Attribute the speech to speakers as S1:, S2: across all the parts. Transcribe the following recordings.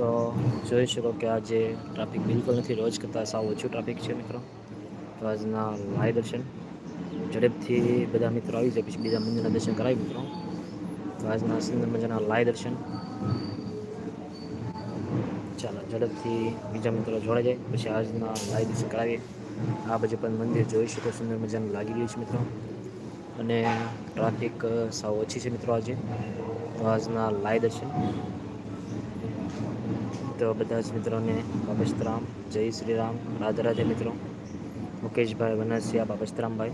S1: તો જોઈ શકો કે આજે ટ્રાફિક બિલકુલ નથી, રોજ કરતાં સાવ ઓછું ટ્રાફિક છે મિત્રો. તો આજના લાય દર્શન. ઝડપથી બધા મિત્રો આવી જાય, પછી બીજા મંદિરના દર્શન કરાવી મિત્રો. તો આજના સુંદર મજાના લાય દર્શન. ચાલો, ઝડપથી બીજા મિત્રો જોડાઈ જાય, પછી આજના લાય દર્શન કરાવીએ. આ બાજુ પણ મંદિર જોઈ શકો, સુંદર મજાનું લાગી રહ્યું છે મિત્રો. અને ટ્રાફિક સાવ ઓછી છે મિત્રો આજે. તો આજના લાય દર્શન. તો બધા જ મિત્રોને બાબસ્તરામ જય શ્રી રામ રાધે રાધે મિત્રો. મુકેશભાઈ વનસિયા બાબસ્તરામભાઈ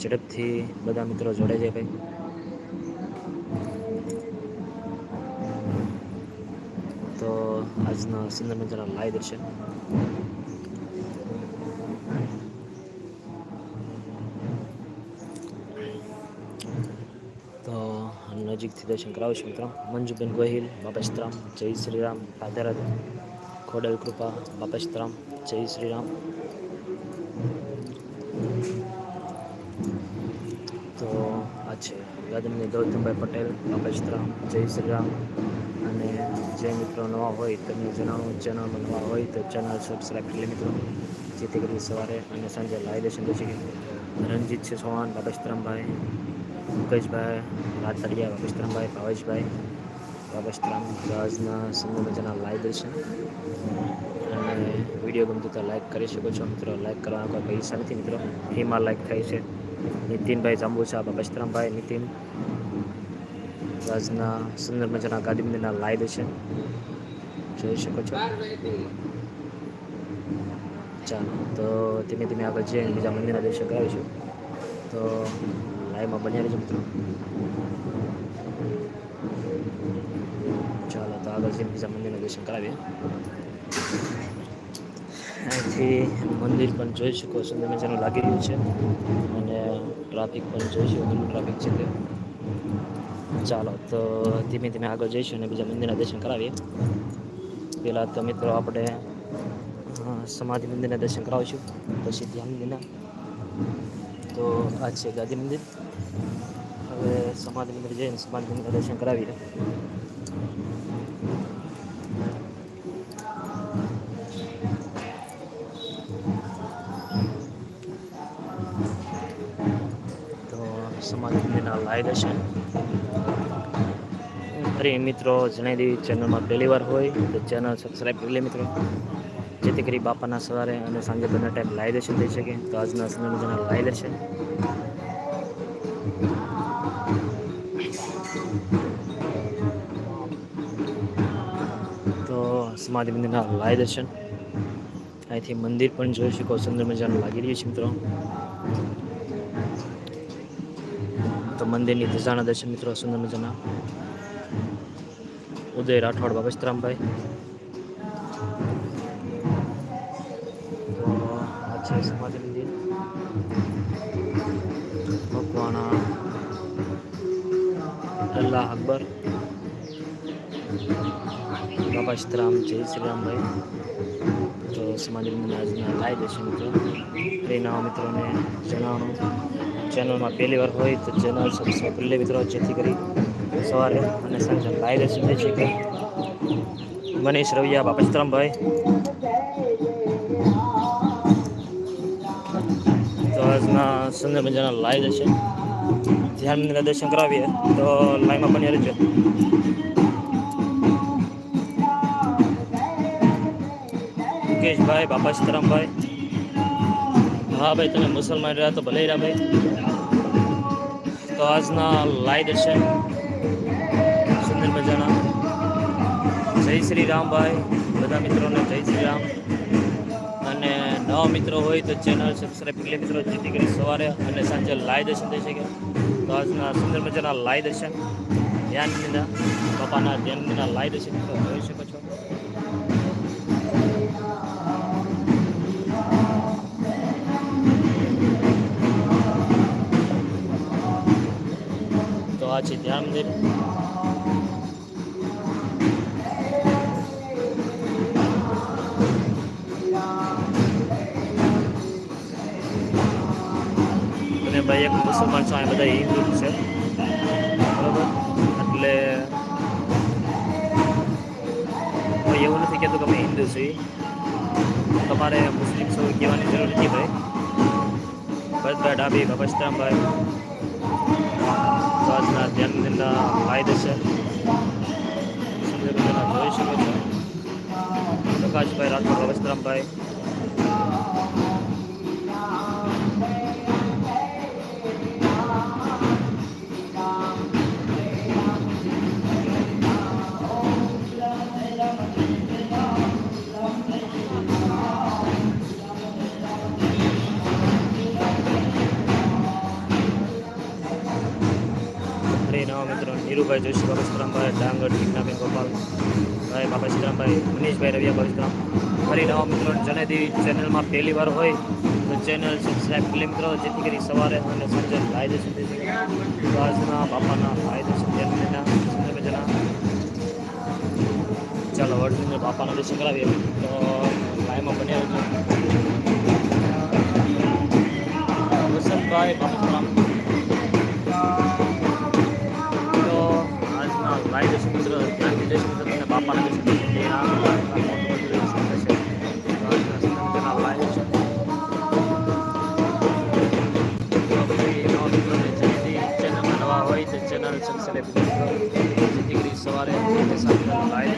S1: ઝડપથી બધા મિત્રો જોડે છે ભાઈ. તો આજના સુંદર મજાના લાઈ દર્શન. નજીકથી દર્શન કરાવીશું મિત્રો. મંજુબેન ગોહિલ બાપસ્તરામ જય શ્રી રામ ખોડલ કૃપા બાપસ્તરામ જય શ્રી રામ. તો આ છે ગાદમની ગૌતમભાઈ પટેલ બાપસ્તરામ જય શ્રી રામ. અને જે મિત્રો નવા હોય તેમને જણાવું, ચેનલમાં નવા હોય તો ચેનલ સબસ્ક્રાઈબ કરી લે મિત્રો. જેથી કરી સવારે અને સાંજે લાઈવ દર્શન કરી શકે. રણજીત છે સોહાન બાપસ્તરામભાઈ મુકેશભાઈ રાતરિયા બાપસ્તરામભાઈ ભાવેશભાઈ. બાપસ્તરામ રાજના સુંદર મજાના લાઈવ દર્શન. અને વીડિયો ગમતો તો લાઈક કરી શકો છો મિત્રો. લાઈક કરવાના કોઈ પૈસા નથી મિત્રો. ફ્રીમાં લાઈક થાય છે. નીતિનભાઈ જાંબુસા બાપસ્તરામભાઈ નીતિન. રાજના સુંદર મજાના ગાંધી મંદિરના લાઈવ દર્શન. જોઈ શકો છો. ચાલો, તો ધીમે ધીમે આગળ જઈને બીજા મંદિરના દર્શન કરાવીશું. તો લાઈવમાં બન્યા રહેજો મિત્રો. ચાલો, તો આગળ જઈને બીજા મંદિરના દર્શન કરાવીએ. અહીંથી મંદિર પણ જોઈ શકો સુંદર મજાનું લાગી રહ્યું છે. અને ટ્રાફિક પણ જોઈ શકો, કેટલું ટ્રાફિક છે તે. ચાલો, તો ધીમે ધીમે આગળ જઈશું અને બીજા મંદિરના દર્શન કરાવીએ. પહેલાં તો મિત્રો આપણે સમાધિ મંદિરના દર્શન કરાવીશું. પછી ધ્યાન મંદિરના. તો આ છે ગાંધી મંદિર. હવે સમાધિ મંદિર જઈને સમાધિ મંદિર દર્શન કરાવીએ. તો સમાધિ મંદિરના લાઈવ દર્શન. ફરી મિત્રો જણાવી દેવી ચેનલમાં પહેલી વાર હોય તો ચેનલ સબસ્ક્રાઈબ કરી લે મિત્રો. જેથી કરી બાપાના સવારે અને સાંજે બંને ટાઈમ લાઈવ દર્શન થઈ શકે. તો આજના સમયમાં મજાના લાઈવ દર્શન તો સમાધિ મંદિરના લાઈવ દર્શન અહીંથી મંદિર પણ જોઈ શકો, સુંદર મજાનું લાગી રહ્યું છે, મિત્રો. તો મંદિરની ધજાના દર્શન, મિત્રો, સુંદર મજાના. ઉદય રાઠોડ બાબસ્તરામભાઈ મકવાણા, અલ્લાહ અકબર. બાબસ્તરામ જય શ્રી રામભાઈ તો સમાજ આજના લાઈ દેશું મિત્રો. એ નવા મિત્રોને જણાવવાનું ચેનલમાં પહેલી વાર હોય તો ચેનલ સબસ્ક્રાઈબ કરી લે મિત્રો, જેથી કરી સવારે અને સાંજે લાઈવ દર્શન છે. કે મનીષ રવિયા બાપસ્તરામભાઈ તો આજના સુંદર મજાના લાઈવ દર્શન ધ્યાન મંદિરના દર્શન કરાવીએ તો લાઈવમાં બની રહેજો મુકેશભાઈ, બાપા સીતારામભાઈ. હા ભાઈ, તમે મુસલમાન રહ્યા તો ભલે રહ્યા ભાઈ. તો આજના લાઈવ દર્શન સુંદર મજાના જય શ્રી રામભાઈ બધા મિત્રોને જય શ્રી રામ. અને નવા મિત્રો હોય તો ચેનલ સબસ્ક્રાઈબ કરી મિત્રો, જેથી કરી સવારે અને સાંજે લાઈવ દર્શન થઈ શકે. તો આજના સુંદર મજાના લાઈવ દર્શન ધ્યાન વિના બાપાના ધ્યાન વિના લાઈવ દર્શન મિત્રો જોઈ શકો છો. તો આ છે ધ્યાન મંદિર ભાઈ, એક મુસલમાન છે આ બધા હિન્દુ છે. બરાબર? એટલે એવું નથી કહેતું કે અમે હિન્દુ છીએ. તમારે મુસ્લિમ છો કહેવાની જરૂર નથી ભાઈ. ભરતભાઈ ડાબી બાબસ્તરામભાઈ તો આજના જન્મદિનના ફાયદે છે. જોઈ શકો છો. પ્રકાશભાઈ રાઠોડ બાબસ્તરામભાઈ નીરુભાઈ જોશી બાબસ્તરામભાઈ ડાંગર ટીકનાબેન ગોપાલ ભાઈ બાબસ્તરામભાઈ મનીષભાઈ, રવિયા બાબસ્તરામ ફરી નવા મિત્રો જનેદેવી ચેનલમાં પહેલી વાર હોય તો ચેનલ સબસ્ક્રાઈબ કરી મિત્રો, જેથી કરી સવારે અને સાંજે ફાયદો સુધી તો બાપાના ફાયદો સુધી ચાલો વર્લ્ડ બાપાના દર્શન કરાવીએ. તો લાઈવમાં બન્યા વસંતભાઈ બાબસ્તરામ સબસ્ક્રાઈબ કરો સવારે અને સાંજના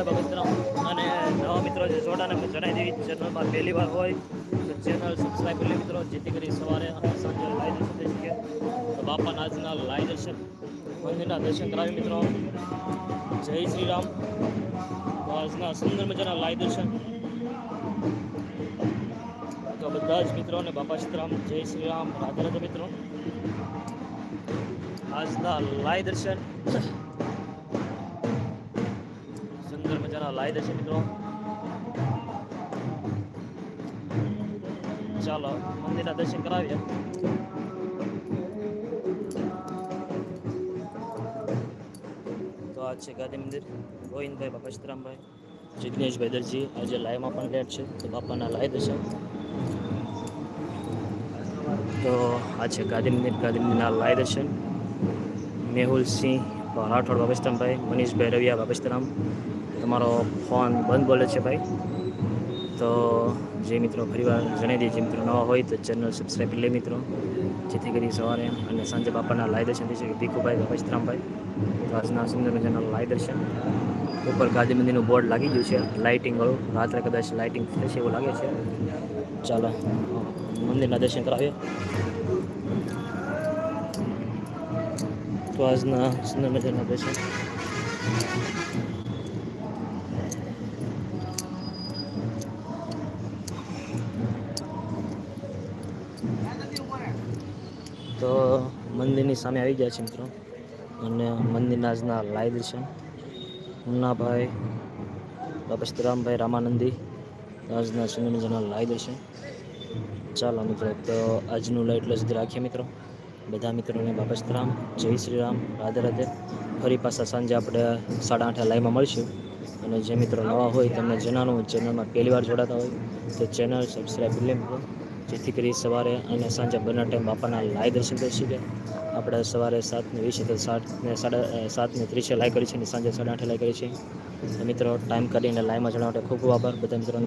S1: યોગેશભાઈ બગતરામ અને નવા મિત્રો જે જોડાને મેં જણાવી દેવી ચેનલમાં પહેલી વાર હોય તો ચેનલ સબસ્ક્રાઈબ કરી મિત્રો, જેથી કરી સવારે અને સાંજે લાઈ દર્શન થઈ શકે. તો બાપાના આજના લાઈ દર્શન, મંદિરના દર્શન કરાવી મિત્રો. જય શ્રી રામ. આજના સુંદર મજાના લાઈ દર્શન. તો બધા જ મિત્રોને બાપા સીતારામ, જય શ્રી રામ. રાધે રાધે મિત્રો. આજના લાઈ દર્શન. લાઈવ દર્શન મિત્રો. ચાલો, મંદિરના દર્શન કરાવીએ. તો આ છે ગાંધી મંદિર. ગોવિંદભાઈ બાપા, સીતારામભાઈ જિગ્નેશભાઈ દરજી, આજે લાઈવમાં પણ લેટ છે, તો બાપાના લાઈવ દર્શન તો આ છે ગાંધી મંદિર. ગાંધી મંદિરના લાઈવ દર્શન મેહુલસિંહ રાઠોડ બાબસ્તરામભાઈ મનીષભાઈ રવિયા બાબસ્તરામ તમારો ફોન બંધ બોલે છે ભાઈ. તો જે મિત્રો ફરીવાર જણાવી દઈએ, જે મિત્રો નવા હોય તો ચેનલ સબસ્ક્રાઈબ કરી લે મિત્રો. જેથી કરી સવારે અને સાંજે બાપાના લાઈવ દર્શન થઈ શકે. ભીખુભાઈ બાબસ્તરામભાઈ તો આજના સુંદર મજાના લાઈવ દર્શન. ઉપર ગાંધી મંદિરનું બોર્ડ લાગી ગયું છે. લાઇટિંગવાળું રાત્રે કદાચ લાઇટિંગ થશે એવું લાગે છે. ચાલો, મંદિરના દર્શન કરાવીએ. તો આજના સુંદર મજાના દર્શન. મંદિરની સામે આવી ગયા છે મિત્રો. અને મંદિરના આજના લાઈવ દર્શન. મુન્નાભાઈ બાપા સીતારામભાઈ રામાનંદી, આજના સુંદર મજાના લાઈવ દર્શન. ચાલો મિત્રો, તો આજનું લાઈવ એટલે સુધી રાખીએ મિત્રો. બધા મિત્રોને બાપસ્તરામ સીતારામ જય શ્રી રામ રાધે રાધે. ફરી પાછા સાંજે આપણે સાડા આઠે લાઈવમાં મળશું. અને જે મિત્રો નવા હોય તેમને જેનાનું ચેનલમાં પહેલી વાર જોડાતા હોય, તો ચેનલ સબસ્ક્રાઈબ કરી લે મિત્રો. જેથી કરી સવારે અને સાંજે બંને ટાઈમ બાપાના લાઈવ દર્શન કરી શકીએ આપણે સવારે સાતને વીસે તો સાત ને સાડા સાતને ત્રીસે લાઈવ કરી છે અને સાંજે સાડા આઠે લાઈવ કરી છે. મિત્રો ટાઈમ કાઢીને લાઈવમાં જણાવવા માટે ખૂબ ખૂબ આભાર. બધા મિત્રોને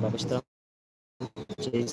S1: જય